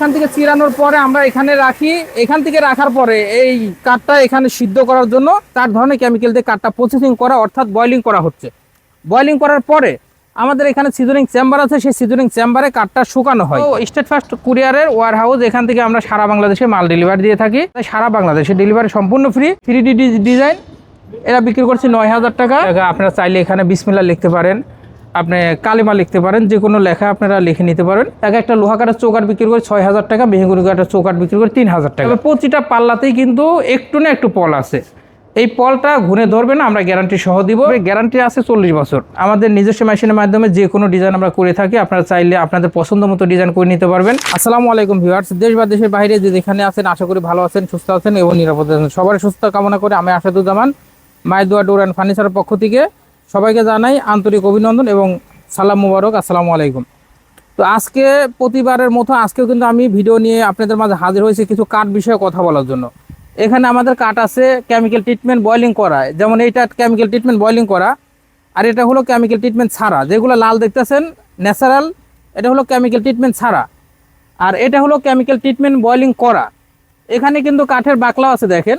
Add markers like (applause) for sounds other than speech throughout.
এখান থেকে চিরানোর পরে আমরা এখানে রাখি। এখান থেকে রাখার পরে এই কাঠটা এখানে সিদ্ধ করার জন্য চার ধরনের কেমিক্যাল দিয়ে কাঠটা প্রসেসিং করা অর্থাৎ বয়লিং করা হচ্ছে। বয়লিং করার পরে আমাদের এখানে সিজনিং চেম্বার আছে সেই সিজনিং চেম্বারে কাঠটা শুকানো হয়। স্টেট ফার্স্ট কুরিয়ারের ওয়ার হাউস এখান থেকে আমরা সারা বাংলাদেশে মাল ডেলিভারি দিয়ে থাকি। তাই সারা বাংলাদেশে ডেলিভারি সম্পূর্ণ ফ্রি থ্রি ডি ডিজাইন এরা বিক্রি করছে নয় হাজার টাকা। আপনারা চাইলে এখানে বিসমিল্লা লিখতে পারেন। আপনি কালিমা লিখতে পারেন যে কোনো লেখা আপনারা লিখে নিতে পারেন। এক একটা লোহা কাটার চৌকাট বিক্রি করে ছয় হাজার টাকা, মেহগুনি কাঠের চৌকাট বিক্রি করে তিন হাজার টাকা প্রতিটা পাল্লাতেই কিন্তু একটু না একটু পল আছে। এই পলটা ঘুরে ধরবে না, আমরা গ্যারান্টি সহ দিব। গ্যারান্টি আছে চল্লিশ বছর। আমাদের নিজস্ব মেশিনের মাধ্যমে যে কোনো ডিজাইন আমরা করে থাকি, আপনারা চাইলে আপনাদের পছন্দ মতো ডিজাইন করে নিতে পারবেন। আসসালামু আলাইকুম ভিউয়ার্স দেশ বা দেশের বাইরে যে যেখানে আছেন, আশা করি ভালো আছেন, সুস্থ আছেন এবং নিরাপদ আছেন। সবার সুস্থ কামনা করে আমি আসাদুজ্জামান, মাইদুয়া ডোর অ্যান্ড ফার্নিচারের পক্ষ থেকে। সবাইকে জানাই আন্তরিক অভিনন্দন এবং সালাম মুবারক, আসসালামু আলাইকুম। তো আজকে প্রতিবারের মতো আজকেও কিন্তু আমি ভিডিও নিয়ে আপনাদের মাঝে হাজির হয়েছি কিছু কাঠ বিষয়ে কথা বলার জন্য। এখানে আমাদের কাঠ আছে কেমিক্যাল ট্রিটমেন্ট বয়লিং করা। যেমন এইটা কেমিক্যাল ট্রিটমেন্ট বয়লিং করা, আর এটা হলো কেমিক্যাল ট্রিটমেন্ট ছাড়া। যেগুলো লাল দেখতেছেন ন্যাচারাল এটা হলো কেমিক্যাল ট্রিটমেন্ট ছাড়া। আর এটা হলো কেমিক্যাল ট্রিটমেন্ট বয়লিং করা। এখানে কিন্তু কাঠের বাকলাও আছে দেখেন।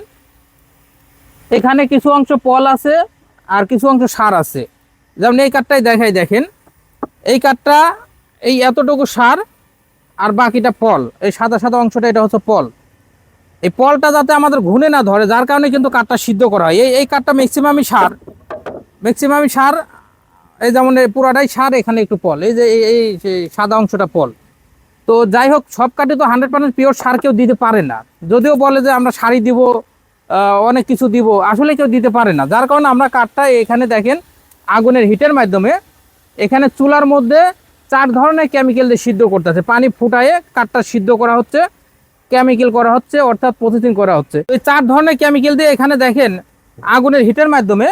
এখানে কিছু অংশ পল আছে আর কিছু অংশ সার আছে। যেমন এই কাঠটাই দেখাই, দেখেন। এই কাঠটা, এই এতটুকু সার আর বাকিটা পল। এই সাদা সাদা অংশটা, এটা হচ্ছে পল। এই পলটা যাতে আমাদের ঘুনে না ধরে, যার কারণে কিন্তু কাঠটা সিদ্ধ করা হয়। এই এই কাঠটা ম্যাক্সিমামই সার। ম্যাক্সিমামই সার, এই যেমন পুরাটাই সার, এখানে একটু পল। এই যে, এই- সাদা অংশটা পল। তো যাই হোক, সব কাঠে তো হান্ড্রেড পার্সেন্ট পিওর সার কেউ দিতে পারে না। যদিও বলে যে আমরা শাড়ি দিব অনেক কিছু দিব। আসলে কেউ দিতে পারে না। যার কারণে আমরা কাঠটা এখানে দেখেন, আগুনের হিটের মাধ্যমে এখানে চুলার মধ্যে চার ধরনের কেমিক্যাল দিয়ে সিদ্ধ করতেছে পানি ফুটায়ে কাঠটা সিদ্ধ করা হচ্ছে কেমিক্যাল করা হচ্ছে, অর্থাৎ প্রসেসিং করা হচ্ছে। এই চার ধরনের কেমিক্যাল দিয়ে এখানে দেখেন, আগুনের হিটের মাধ্যমে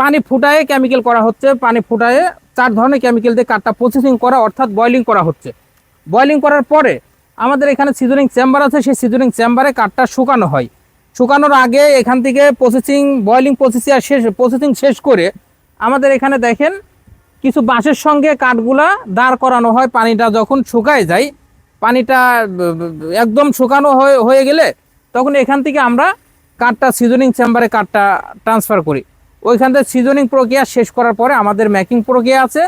পানি ফুটায়ে কেমিক্যাল করা হচ্ছে। পানি ফুটায়ে চার ধরনের কেমিক্যাল দিয়ে কাঠটা প্রসেসিং করা, অর্থাৎ বয়লিং করা হচ্ছে। বয়লিং করার পরে আমাদের এখানে সিজনিং চেম্বার আছে। সেই সিজনিং চেম্বারে কাঠটা শুকানো হয়। শুকানোর আগে এখান থেকে প্রসেসিং বয়লিং প্রসেসিং শেষ প্রসেসিং শেষ করে আমাদের এখানে দেখেন কিছু বাঁশের সঙ্গে কাঠগুলা দাঁড় করানো হয় পানিটা যখন শুকায় যায়, পানিটা একদম শুকানো হয়ে হয়ে গেলে তখন এখান থেকে আমরা কাঠটা সিজনিং চেম্বারে কাঠটা ট্রান্সফার করি। ওইখান থেকে সিজনিং প্রক্রিয়া শেষ করার পরে আমাদের মেকিং প্রক্রিয়া আছে,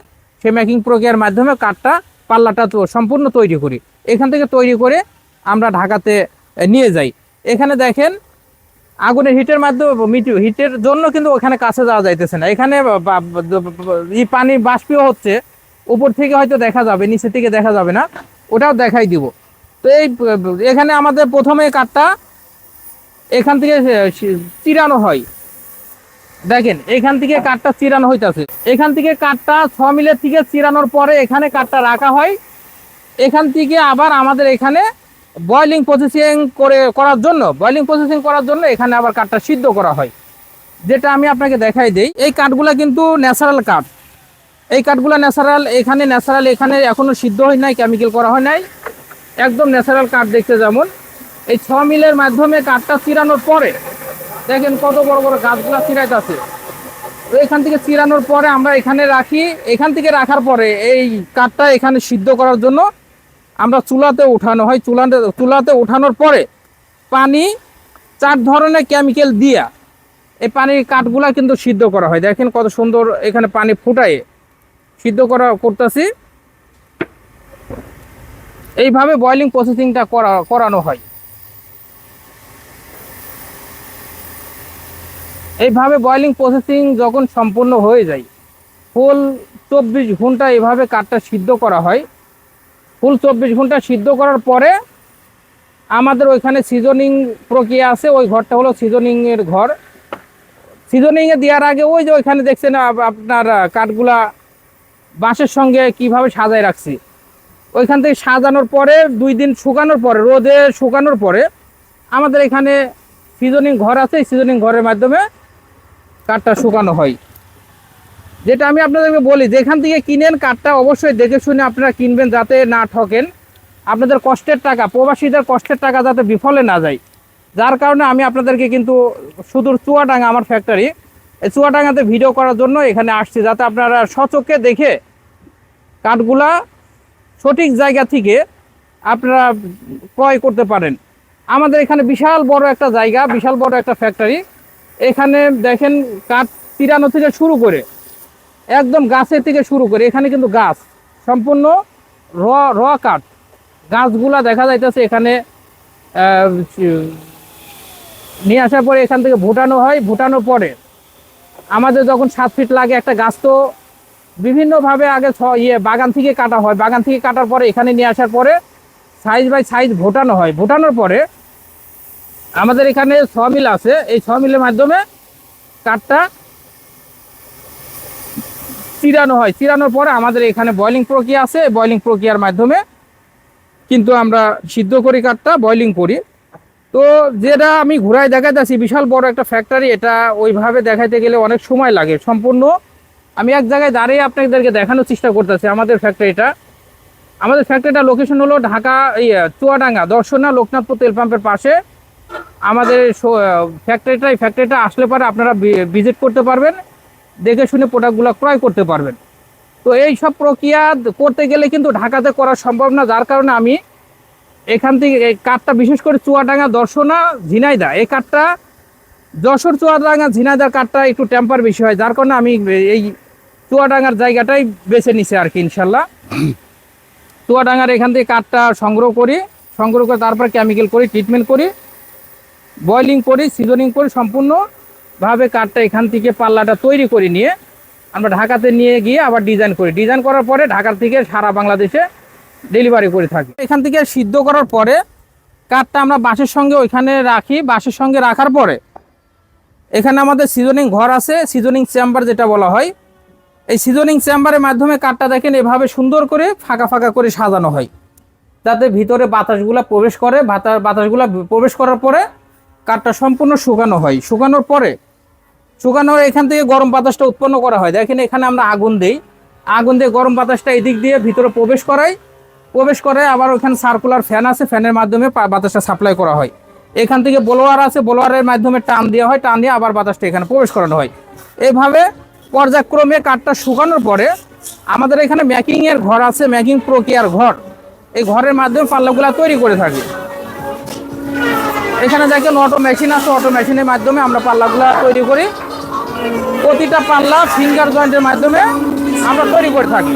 সেই মেকিং প্রক্রিয়ার মাধ্যমে কাঠটা পাল্লাটা সম্পূর্ণ তৈরি করি। এখান থেকে তৈরি করে আমরা ঢাকাতে নিয়ে যাই। এখানে দেখেন আগুনের হিটের মাধ্যমে হিটের জন্য কিন্তু ওখানে কাছে যাওয়া যাইতেছে না। এখানে এই পানি বাষ্পীয় হচ্ছে। উপর থেকে হয়তো দেখা যাবে নিচে থেকে দেখা যাবে না। ওটাও দেখাই দিব। তো এই এখানে আমাদের প্রথমে কাঠটা এখান থেকে চিরানো হয়। দেখেন, এখান থেকে কাঠটা চিরানো হইতেছে। এখান থেকে কাঠটা ছ মিলের থেকে চিরানোর পরে এখানে কাঠটা রাখা হয়। এখান থেকে আবার আমাদের এখানে বয়লিং প্রসেসিং করে, করার জন্য বয়লিং প্রসেসিং করার জন্য এখানে আবার কাঠটা সিদ্ধ করা হয়। যেটা আমি আপনাকে দেখাই দিই, এই কাঠগুলো কিন্তু ন্যাচারাল কাঠ। এই কাঠগুলো ন্যাচারাল এখানে ন্যাচারাল এখানে এখনও সিদ্ধ হয় নাই কেমিক্যাল করা হয় নাই। একদম ন্যাচারাল কাঠ দেখতে যেমন। এই ছ মিলের মাধ্যমে কাঠটা চিরানোর পরে, দেখেন কত বড় বড় গাছগুলা চিরাইতেছে। তো এখান থেকে চিরানোর পরে আমরা এখানে রাখি, এখান থেকে রাখার পরে এই কাঠটা এখানে সিদ্ধ করার জন্য আমরা চুলাতে উঠানো হয়, চুলাতে চুলাতে উঠানোর পরে পানি চার ধরনের কেমিক্যাল দিয়া এই পানির কাঠগুলা কিন্তু সিদ্ধ করা হয়। দেখেন কত সুন্দর এখানে পানি ফুটায় সিদ্ধ করা করতেছি। এইভাবে বয়লিং প্রসেসিংটা করা, করানো হয়। এইভাবে বয়লিং প্রসেসিং যখন সম্পূর্ণ হয়ে যায়, ফুল চব্বিশ ঘণ্টা এভাবে কাঠটা সিদ্ধ করা হয়। ফুল চব্বিশ ঘণ্টা সিদ্ধ করার পরে আমাদের ওইখানে সিজনিং প্রক্রিয়া আছে, ওই ঘরটা হলো সিজনিংয়ের ঘর। সিজনিংয়ে দেওয়ার আগে ওই যে ওইখানে দেখছেন আপনার কাঠগুলা বাঁশের সঙ্গে কীভাবে সাজায় রাখছি। ওইখান থেকে সাজানোর পরে, দুই দিন শুকানোর পরে, রোদে শুকানোর পরে আমাদের এখানে সিজনিং ঘর আছে সিজনিং ঘরের মাধ্যমে কাঠটা শুকানো হয়। যেটা আমি আপনাদেরকে বলি, যেখান থেকে কিনেন কাঠটা অবশ্যই দেখে শুনে আপনারা কিনবেন যাতে না ঠকেন। আপনাদের কষ্টের টাকা, প্রবাসীদের কষ্টের টাকা যাতে বিফলে না যায়। যার কারণে আমি আপনাদেরকে কিন্তু সুদূর চুয়াডাঙ্গা আমার ফ্যাক্টরি এই চুয়াডাঙ্গাতে ভিডিও করার জন্য এখানে আসছি, যাতে আপনারা সচক্ষে দেখে কাঠগুলা সঠিক জায়গা থেকে আপনারা ক্রয় করতে পারেন। আমাদের এখানে বিশাল বড় একটা জায়গা, বিশাল বড় একটা ফ্যাক্টরি এখানে দেখেন কাঠ তিরানো থেকে শুরু করে। একদম গাছের থেকে শুরু করে, এখানে কিন্তু গাছ, সম্পূর্ণ র র কাঠ। গাছগুলা দেখা যাইতেছে এখানে নিয়ে আসার পরে এখান থেকে ভুটানো হয়, ভুটানোর পরে আমাদের যখন সাত ফিট লাগে একটা গাছ তো বিভিন্নভাবে আগে ছ- ইয়ে বাগান থেকে কাটা হয়। বাগান থেকে কাটার পরে এখানে নিয়ে আসার পরে সাইজ বাই সাইজ ভোটানো হয়। ভোটানোর পরে আমাদের এখানে ছ মিল আছে। এই ছ মিলের মাধ্যমে কাঠটা চিরানো হয়। চিরানোর পরে আমাদের এখানে বয়লিং প্রক্রিয়া আছে। বয়লিং প্রক্রিয়ার মাধ্যমে কিন্তু আমরা সিদ্ধ করি কাঠটা বয়লিং করি। তো যেটা আমি ঘুরায় দেখাইতেছি বিশাল বড় একটা ফ্যাক্টরি এটা ওইভাবে দেখাইতে গেলে অনেক সময় লাগে। সম্পূর্ণ আমি এক জায়গায় দাঁড়িয়ে আপনাদেরকে দেখানোর চেষ্টা করতেছি। আমাদের ফ্যাক্টরিটা আমাদের ফ্যাক্টরিটা লোকেশন হলো ঢাকা এই চুয়াডাঙ্গা, দর্শনা, লোকনাথপুর তেল পাম্পের পাশে। আমাদের ফ্যাক্টরিটা এই ফ্যাক্টরিটা আসলে পরে আপনারা ভিজিট করতে পারবেন। দেখে শুনে প্রোডাক্টগুলো ক্রয় করতে পারবেন। তো এই সব প্রক্রিয়া করতে গেলে কিন্তু ঢাকাতে করা সম্ভব না, যার কারণে আমি এখান থেকে এই কাঠটা, বিশেষ করে চুয়াডাঙ্গা দর্শনা ঝিনাইদা, এই কাঠটা, যশোর চুয়াডাঙ্গা ঝিনাইদার কাঠটা একটু টেম্পার বেশি হয়, যার কারণে আমি এই চুয়াডাঙ্গার জায়গাটাই বেছে নিছি আর কি, ইনশাল্লাহ। চুয়াডাঙ্গার এখান থেকে কাঠটা সংগ্রহ করি, সংগ্রহ করে তারপর কেমিক্যাল করি ট্রিটমেন্ট করি বয়লিং করি সিজনিং করি সম্পূর্ণভাবে কাঠটা এখান থেকে পাল্লাটা তৈরি করে নিয়ে আমরা ঢাকাতে নিয়ে গিয়ে আবার ডিজাইন করি। ডিজাইন করার পরে ঢাকার থেকে সারা বাংলাদেশে ডেলিভারি করে থাকি। এখান থেকে সিদ্ধ করার পরে কাঠটা আমরা বাঁশের সঙ্গে ওইখানে রাখি। বাঁশের সঙ্গে রাখার পরে এখানে আমাদের সিজনিং ঘর আছে। সিজনিং চেম্বার যেটা বলা হয়। এই সিজনিং চেম্বারের মাধ্যমে কাঠটা দেখেন এভাবে সুন্দর করে ফাঁকা ফাঁকা করে সাজানো হয়। যাতে ভিতরে বাতাসগুলো প্রবেশ করে। বাতাস বাতাসগুলো প্রবেশ করার পরে কাঠটা সম্পূর্ণ শুকানো হয়। শুকানোর পরে শুকানোর এখান থেকে গরম বাতাসটা উৎপন্ন করা হয়। দেখেন এখানে আমরা আগুন দিই। আগুন দিয়ে গরম বাতাসটা এদিক দিয়ে ভিতরে প্রবেশ করাই। প্রবেশ করে আবার ওখানে সার্কুলার ফ্যান আছে ফ্যানের মাধ্যমে বাতাসটা সাপ্লাই করা হয়। এখান থেকে ব্লোয়ার আছে ব্লোয়ারের মাধ্যমে টান দেওয়া হয়, টান দিয়ে আবার বাতাসটা এখানে প্রবেশ করানো হয়। এইভাবে পর্যায়ক্রমে কাঠটা শুকানোর পরে আমাদের এখানে ম্যাকিংয়ের ঘর আছে ম্যাকিং প্রক্রিয়ার ঘর। এই ঘরের মাধ্যমে পাল্লাগুলা তৈরি করে থাকি। এখানে দেখেন অটো মেশিন আছে অটো মেশিনের মাধ্যমে আমরা পাল্লাগুলা তৈরি করি। প্রতিটা পাল্লা ফিঙ্গার জয়েন্টের মাধ্যমে আমরা তৈরি করে থাকি।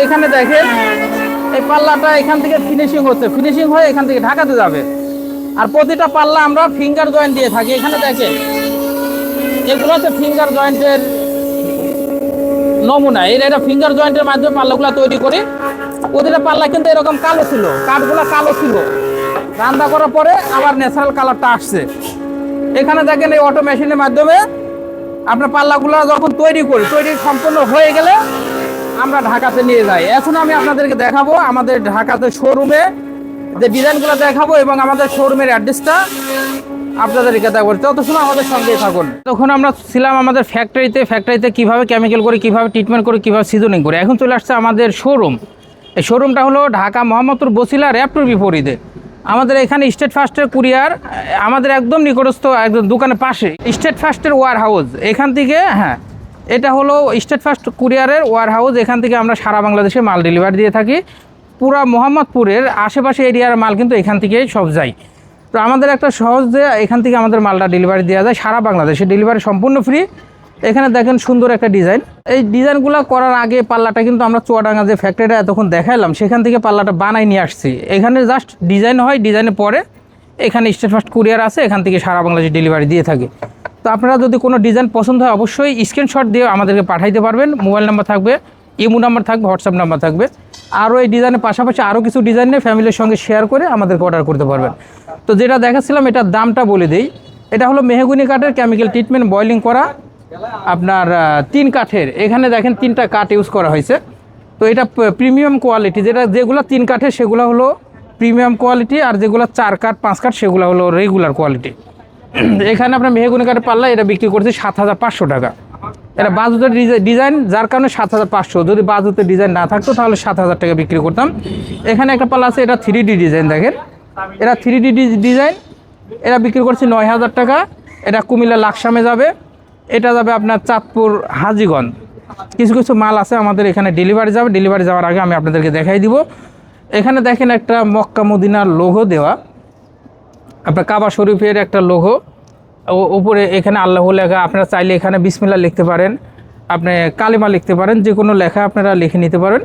এইখানে দেখেন, এই পাল্লাটা এখান থেকে ফিনিশিং হচ্ছে। ফিনিশিং হয়ে এখান থেকে ঢাকাতে যাবে। আর প্রতিটা পাল্লা আমরা ফিঙ্গার জয়েন্ট দিয়ে থাকি। এখানে দেখেন, এগুলো হচ্ছে ফিঙ্গার জয়েন্টের নমুনা। এর এটা ফিঙ্গার জয়েন্টের মাধ্যমে পাল্লাগুলো তৈরি করি। প্রতিটা পাল্লা কিন্তু এরকম কালো ছিল। কাঠগুলো কালো ছিল। রান্না করার পরে আবার ন্যাচারাল কালারটা আসছে। এখানে দেখেন এই অটো মেশিনের মাধ্যমে আপনার পাল্লাগুলো যখন তৈরি করি, তৈরি সম্পূর্ণ হয়ে গেলে আমরা ঢাকাতে নিয়ে যাই। এখন আমি আপনাদেরকে দেখাবো আমাদের ঢাকাতে শোরুমে যে ডিজাইনগুলো দেখাবো এবং আমাদের শোরুমের অ্যাড্রেসটা আপনাদেরকে দেখাবো। তত সময় আমাদের সঙ্গেই থাকুন। তখন আমরা ছিলাম আমাদের ফ্যাক্টরিতে ফ্যাক্টরিতে কীভাবে কেমিক্যাল করে, কীভাবে ট্রিটমেন্ট করে, কীভাবে সিজনিং করে। এখন চলে আসছে আমাদের শোরুম এই শোরুমটা হলো ঢাকা মোহাম্মদপুর বসিলা র্যাপটুর বিপরীতে। আমাদের এখানে স্টেট ফার্স্টের কুরিয়ার আমাদের একদম নিকটস্থ একদম দোকানের পাশে স্টেট ফার্স্টের ওয়ার হাউস এখান থেকে হ্যাঁ এটা হলো স্টেট ফার্স্ট কুরিয়ারের ওয়ার হাউস এখান থেকে আমরা সারা বাংলাদেশে মাল ডেলিভারি দিয়ে থাকি। পুরা মোহাম্মদপুরের আশেপাশে এরিয়ার মাল কিন্তু এখান থেকেই সব যায়। তো আমাদের একটা সহজ যে এখান থেকে আমাদের মালটা ডেলিভারি দেওয়া যায়। সারা বাংলাদেশে ডেলিভারি সম্পূর্ণ ফ্রি এখানে দেখেন সুন্দর একটা ডিজাইন। এই ডিজাইনগুলো করার আগে পাল্লাটা কিন্তু আমরা চুয়াডাঙ্গা যে ফ্যাক্টরিটা এতক্ষণ দেখাইলাম, সেখান থেকে পাল্লাটা বানাই নিয়ে আসছি। এখানে জাস্ট ডিজাইন হয় ডিজাইনের পরে এখানে স্টেট ফার্স্ট কুরিয়ার আছে, এখান থেকে সারা বাংলাদেশে ডেলিভারি দিয়ে থাকে। তো আপনারা যদি কোনো ডিজাইন পছন্দ হয় অবশ্যই স্ক্রিনশট দিয়ে আমাদেরকে পাঠাইতে পারবেন। মোবাইল নাম্বার থাকবে, ইমো নাম্বার থাকবে হোয়াটসঅ্যাপ নাম্বার থাকবে। আরও এই ডিজাইনের পাশাপাশি আরও কিছু ডিজাইন নিয়ে ফ্যামিলির সঙ্গে শেয়ার করে আমাদেরকে অর্ডার করতে পারবেন। তো যেটা দেখাচ্ছিলাম, এটার দামটা বলে দিই। এটা হলো মেহগুনি কাঠের কেমিক্যাল ট্রিটমেন্ট বয়লিং করা। আপনার তিন কাঠের। এখানে দেখেন তিনটা কাঠ ইউজ করা হয়েছে। তো এটা প্রিমিয়াম কোয়ালিটি যেটা, যেগুলো তিন কাঠের, সেগুলো হলো প্রিমিয়াম কোয়ালিটি আর যেগুলো চার কাঠ, পাঁচ কাঠ, সেগুলো হলো রেগুলার কোয়ালিটি (clears throat) এখানে আপনার মেহগুনি কাঠের পাল্লা, এটা বিক্রি করছে সাত হাজার পাঁচশো টাকা। এটা বাজুতের ডিজাইন, যার কারণে সাত হাজার পাঁচশো। যদি বাজুতের ডিজাইন না থাকতো, তাহলে সাত হাজার টাকা বিক্রি করতাম। এখানে একটা পাল্লা আছে, এটা থ্রি ডি ডিজাইন দেখেন। এটা থ্রি ডি ডিজাইন। এটা বিক্রি করছে নয় হাজার টাকা। এটা কুমিল্লা লাকসামে যাবে। এটা যাবে আপনার চাঁদপুর হাজিগঞ্জ। কিছু কিছু মাল আছে আমাদের এখানে ডেলিভারি যাবে। ডেলিভারি যাওয়ার আগে আমি আপনাদেরকে দেখাই দিব। এখানে দেখেন একটা মক্কা মদিনার লোগো দেওয়া। আপনার কাবা শরীফের একটা লোগো। ও- উপরে এখানে আল্লাহ লেখা। আপনারা চাইলে এখানে বিসমিল্লা লিখতে পারেন। আপনি কালিমা লিখতে পারেন। যে কোনো লেখা আপনারা লিখে নিতে পারেন।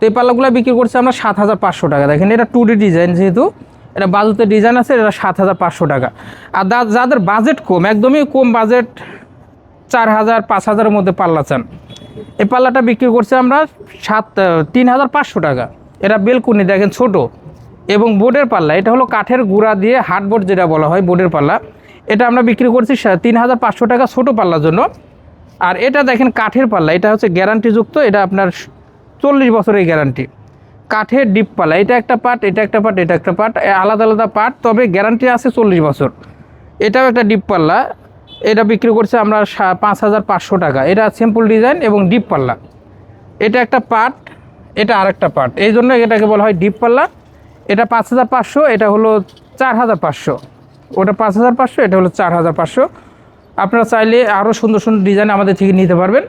তো এই পাল্লাগুলো বিক্রি করছে আমরা সাত হাজার পাঁচশো টাকা। দেখেন এটা টু ডি ডিজাইন যেহেতু, এটা বাজুতে ডিজাইন আছে, এটা সাত হাজার পাঁচশো টাকা। আর যাদের বাজেট কম, একদমই কম বাজেট চার হাজার পাঁচ হাজারের মধ্যে পাল্লা চান। এই পাল্লাটা বিক্রি করছে আমরা সাত তিন হাজার পাঁচশো টাকা। এটা বেলকুনি, দেখেন ছোট। এবং বোর্ডের পাল্লা, এটা হলো কাঠের গুঁড়া দিয়ে হার্ডবোর্ড যেটা বলা হয়, বোর্ডের পাল্লা। এটা আমরা বিক্রি করছি তিন হাজার পাঁচশো টাকা ছোটো পাল্লার জন্য। আর এটা দেখেন কাঠের পাল্লা, এটা হচ্ছে গ্যারান্টিযুক্ত, এটা আপনার চল্লিশ বছরের গ্যারান্টি। কাঠের ডিপ পাল্লা, এটা একটা পার্ট, এটা একটা পার্ট, এটা একটা পার্ট আলাদা আলাদা পার্ট, তবে গ্যারান্টি আছে চল্লিশ বছর। এটাও একটা ডিপ পাল্লা এটা বিক্রি করছে আমরা পাঁচ হাজার পাঁচশো টাকা। এটা সিম্পল ডিজাইন এবং ডিপ পাল্লা। এটা একটা পার্ট এটা আরেকটা পার্ট এই জন্য এটাকে বলা হয় ডিপ পাল্লা। এটা পাঁচ হাজার পাঁচশো, এটা হলো চার হাজার পাঁচশো। ওটা পাঁচ হাজার পাঁচশো, এটা হলো চার হাজার পাঁচশো। আপনারা চাইলে আরও সুন্দর সুন্দর ডিজাইন আমাদের থেকে নিতে পারবেন।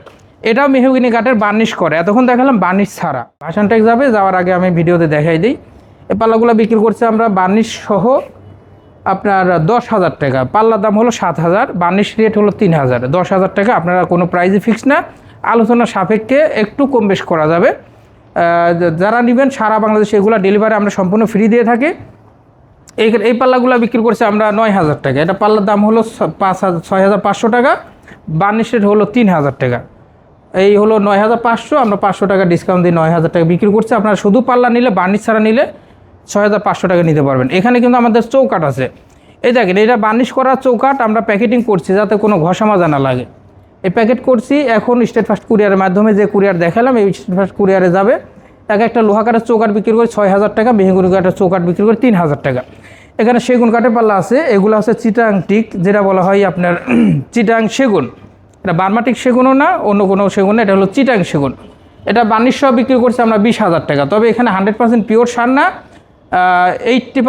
এটাও মেহগিনি কাঠের বার্নিশ করে। এতক্ষণ দেখালাম বার্নিশ ছাড়া। ভাষানটেক যাবে, যাওয়ার আগে আমি ভিডিওতে দেখাই দিই। এই পাল্লাগুলো বিক্রি করছে আমরা বার্নিশ সহ। আপনার দশ হাজার টাকা। পাল্লার দাম হলো সাত হাজার, বার্নিশ রেট হলো তিন হাজার। দশ হাজার টাকা, আপনারা কোনো প্রাইজে ফিক্স না। আলোচনা সাপেক্ষে একটু কম বেশ করা যাবে। যারা নেবেন সারা বাংলাদেশে এগুলো ডেলিভারি আমরা সম্পূর্ণ ফ্রি দিয়ে থাকি। এই এই পাল্লাগুলো বিক্রি করছে আমরা নয় হাজার টাকা। এটা পাল্লার দাম হলো পাঁচ হাজার ছয় হাজার পাঁচশো টাকা, বার্নিশ রেট হলো তিন হাজার টাকা। এই হলো নয় হাজার পাঁচশো, আমরা পাঁচশো টাকা ডিসকাউন্ট দিয়ে নয় হাজার টাকা বিক্রি করছি। আপনারা শুধু পাল্লা নিলে, বার্নিশ ছাড়া নিলে ছয় হাজার পাঁচশো টাকা নিতে পারবেন। এখানে কিন্তু আমাদের চৌকাট আছে। এই দেখেন, এটা বার্নিশ করা চৌকাট আমরা প্যাকেটিং করছি যাতে কোনো ঘষা মাজা না লাগে। এই প্যাকেট করছি, এখন স্টেট ফার্স্ট কুরিয়ারের মাধ্যমে যে কুরিয়ার দেখালাম, এই স্টেট ফার্স্ট কুরিয়ারে যাবে। এক একটা লোহা কাঠের চৌকাট বিক্রি করে ছয় হাজার টাকা, মেহগুনি কাঠের চৌকাট বিক্রি করে তিন হাজার টাকা। এখানে সেগুন কাঠের পাল্লা আছে, এগুলো হচ্ছে চিটাং টিক, যেটা বলা হয় আপনার (clears throat) চিটাং সেগুন। এটা বার্মাটিক সেগুনও না, অন্য কোনো সেগুন না, এটা হলো চিটাং সেগুন। এটা সহ বিক্রি করছে আমরা বিশ হাজার টাকা, তবে এখানে হান্ড্রেড পার্সেন্ট পিওর সার না। এইটটি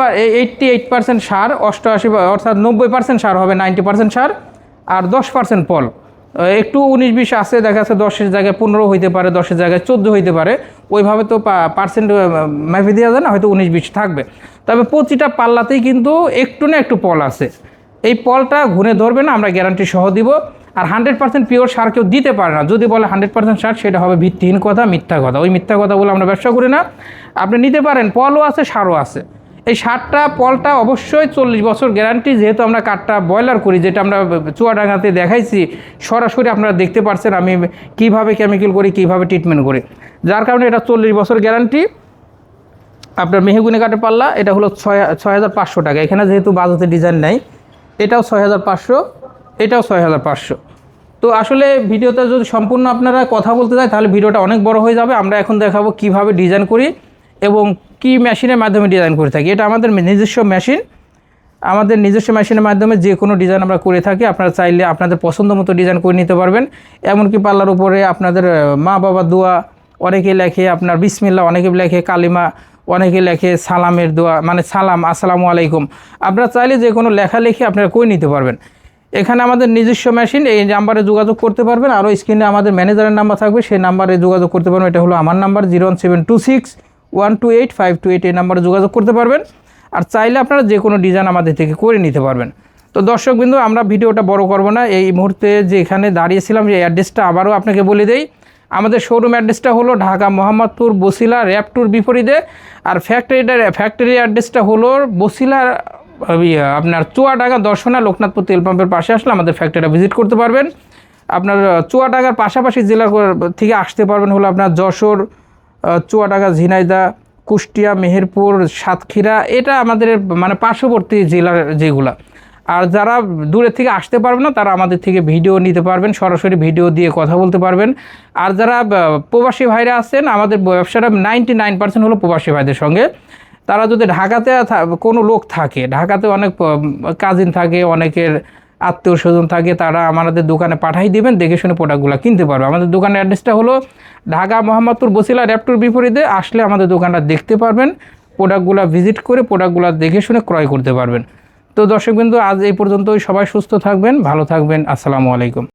এইটটি এইট পার্সেন্ট সার, অষ্টআশি অর্থাৎ নব্বই পার্সেন্ট সার হবে নাইনটি পার্সেন্ট সার আর দশ পার্সেন্ট পল। একটু উনিশ বিশ আছে, দেখা যাচ্ছে দশের জায়গায় পনেরো হইতে পারে, দশের জায়গায় চোদ্দ হইতে পারে। ওইভাবে তো পার্সেন্ট মাফি দেওয়া যায় না, হয়তো উনিশ বিশ থাকবে। তবে প্রতিটা পাল্লাতেই কিন্তু একটু না একটু পল আছে। এই পলটা ঘুরে ধরবে না, আমরা গ্যারান্টি সহ দিব। আর হান্ড্রেড পার্সেন্ট পিওর সার কেউ দিতে পারে না। যদি বলে হান্ড্রেড পার্সেন্ট সার, সেটা হবে ভিত্তিহীন কথা, মিথ্যা কথা। ওই মিথ্যা কথা বলে আমরা ব্যবসা করি না। আপনি নিতে পারেন, পলও আছে, সারও আছে। এই সারটা, পলটা অবশ্যই চল্লিশ বছর গ্যারান্টি যেহেতু আমরা কাঠটা বয়লার করি, যেটা আমরা চুয়াডাঙ্গাতে দেখাইছি, সরাসরি আপনারা দেখতে পারছেন আমি কীভাবে কেমিক্যাল করি, কীভাবে ট্রিটমেন্ট করি। যার কারণে এটা চল্লিশ বছর গ্যারান্টি আপনার মেহগুনি কাঠের পাল্লা, এটা হলো ছয় ছয় হাজার পাঁচশো টাকা। এখানে যেহেতু বাজাতে ডিজাইন নাই এটাও ছয় হাজার পাঁচশো, এটাও ছয় হাজার পাঁচশো। তো আসলে ভিডিওতে যদি সম্পূর্ণ আপনারা কথা বলতে চাই তাহলে ভিডিওটা অনেক বড় হয়ে যাবে। আমরা এখন দেখাবো কীভাবে ডিজাইন করি এবং কি মেশিনের মাধ্যমে ডিজাইন করে থাকি। এটা আমাদের নিজস্ব মেশিন। আমাদের নিজস্ব মেশিনের মাধ্যমে যে কোনো ডিজাইন আমরা করে থাকি। আপনারা চাইলে আপনাদের পছন্দ মতো ডিজাইন করে নিতে পারবেন। এমনকি পাল্লার উপরে আপনাদের মা বাবা দোয়া, অনেকে লেখে আপনার বিসমিল্লা অনেকে লেখে কালিমা। অনেকে লেখে সালামের দোয়া মানে সালাম, আসসালামু আলাইকুম। আপনারা চাইলে যে কোনো লেখা লিখে আপনারা করে নিতে পারবেন। এখানে আমাদের নিজস্ব মেশিন এই নাম্বারে যোগাযোগ করতে পারবেন। আরও স্ক্রিনে আমাদের ম্যানেজারের নাম্বার থাকবে, সেই নাম্বারে যোগাযোগ করতে পারবেন। এটা হলো আমার number zero one seven two six one two eight five two eight এই নাম্বারে যোগাযোগ করতে পারবেন। আর চাইলে আপনারা যে কোনো ডিজাইন আমাদের থেকে করে নিতে পারবেন। তো দর্শক বিন্দু আমরা ভিডিওটা বড় করব না। এই মুহূর্তে যে এখানে দাঁড়িয়েছিলাম, যে অ্যাড্রেসটা আবারও আপনাকে বলে দেই। আমাদের শোরুম অ্যাড্রেসটা হলো ঢাকা মোহাম্মদপুর বসিলা র্যাপটুর বিপরীতে। আর ফ্যাক্টরিটার ফ্যাক্টরি অ্যাড্রেসটা হলো বসিলার ইয়ে, আপনার চুয়াডাঙ্গা দর্শনা লোকনাথপুর তেল পাম্পের পাশে আসলে আমাদের ফ্যাক্টরিটা ভিজিট করতে পারবেন। আপনার চুয়াডাঙ্গার পাশাপাশি জেলা থেকে আসতে পারবেন হলো আপনার যশোর চুয়াডাঙ্গা ঝিনাইদা কুষ্টিয়া মেহেরপুর সাতক্ষীরা। এটা আমাদের মানে পার্শ্ববর্তী জেলার যেগুলা। আর যারা দূরের থেকে আসতে পারবে না, তারা আমাদের থেকে ভিডিও নিতে পারবেন, সরাসরি ভিডিও দিয়ে কথা বলতে পারবেন। আর যারা প্রবাসী ভাইরা আছেন, আমাদের ব্যবসাটা নাইনটি নাইন পার্সেন্ট হলো প্রবাসী ভাইদের সঙ্গে। তারা যদি ঢাকাতে কোনো লোক থাকে, ঢাকাতে অনেক কাজিন থাকে, অনেকের আত্মীয় স্বজন থাকে, তারা আমাদের দোকানে পাঠাই দিবেন, দেখে শুনে প্রোডাক্টগুলো কিনতে পারবে। আমাদের দোকানের অ্যাড্রেসটা হলো ঢাকা, মোহাম্মদপুর, বসিলা র্যাপটুর বিপরীতে। আসলে আমাদের দোকানটা দেখতে পারবেন প্রোডাক্টগুলো ভিজিট করে প্রোডাক্টগুলো দেখে শুনে ক্রয় করতে পারবেন। তো দর্শকবিন্দু আজ এই পর্যন্তই। সবাই সুস্থ থাকবেন ভালো থাকবেন। আসসালামু আলাইকুম।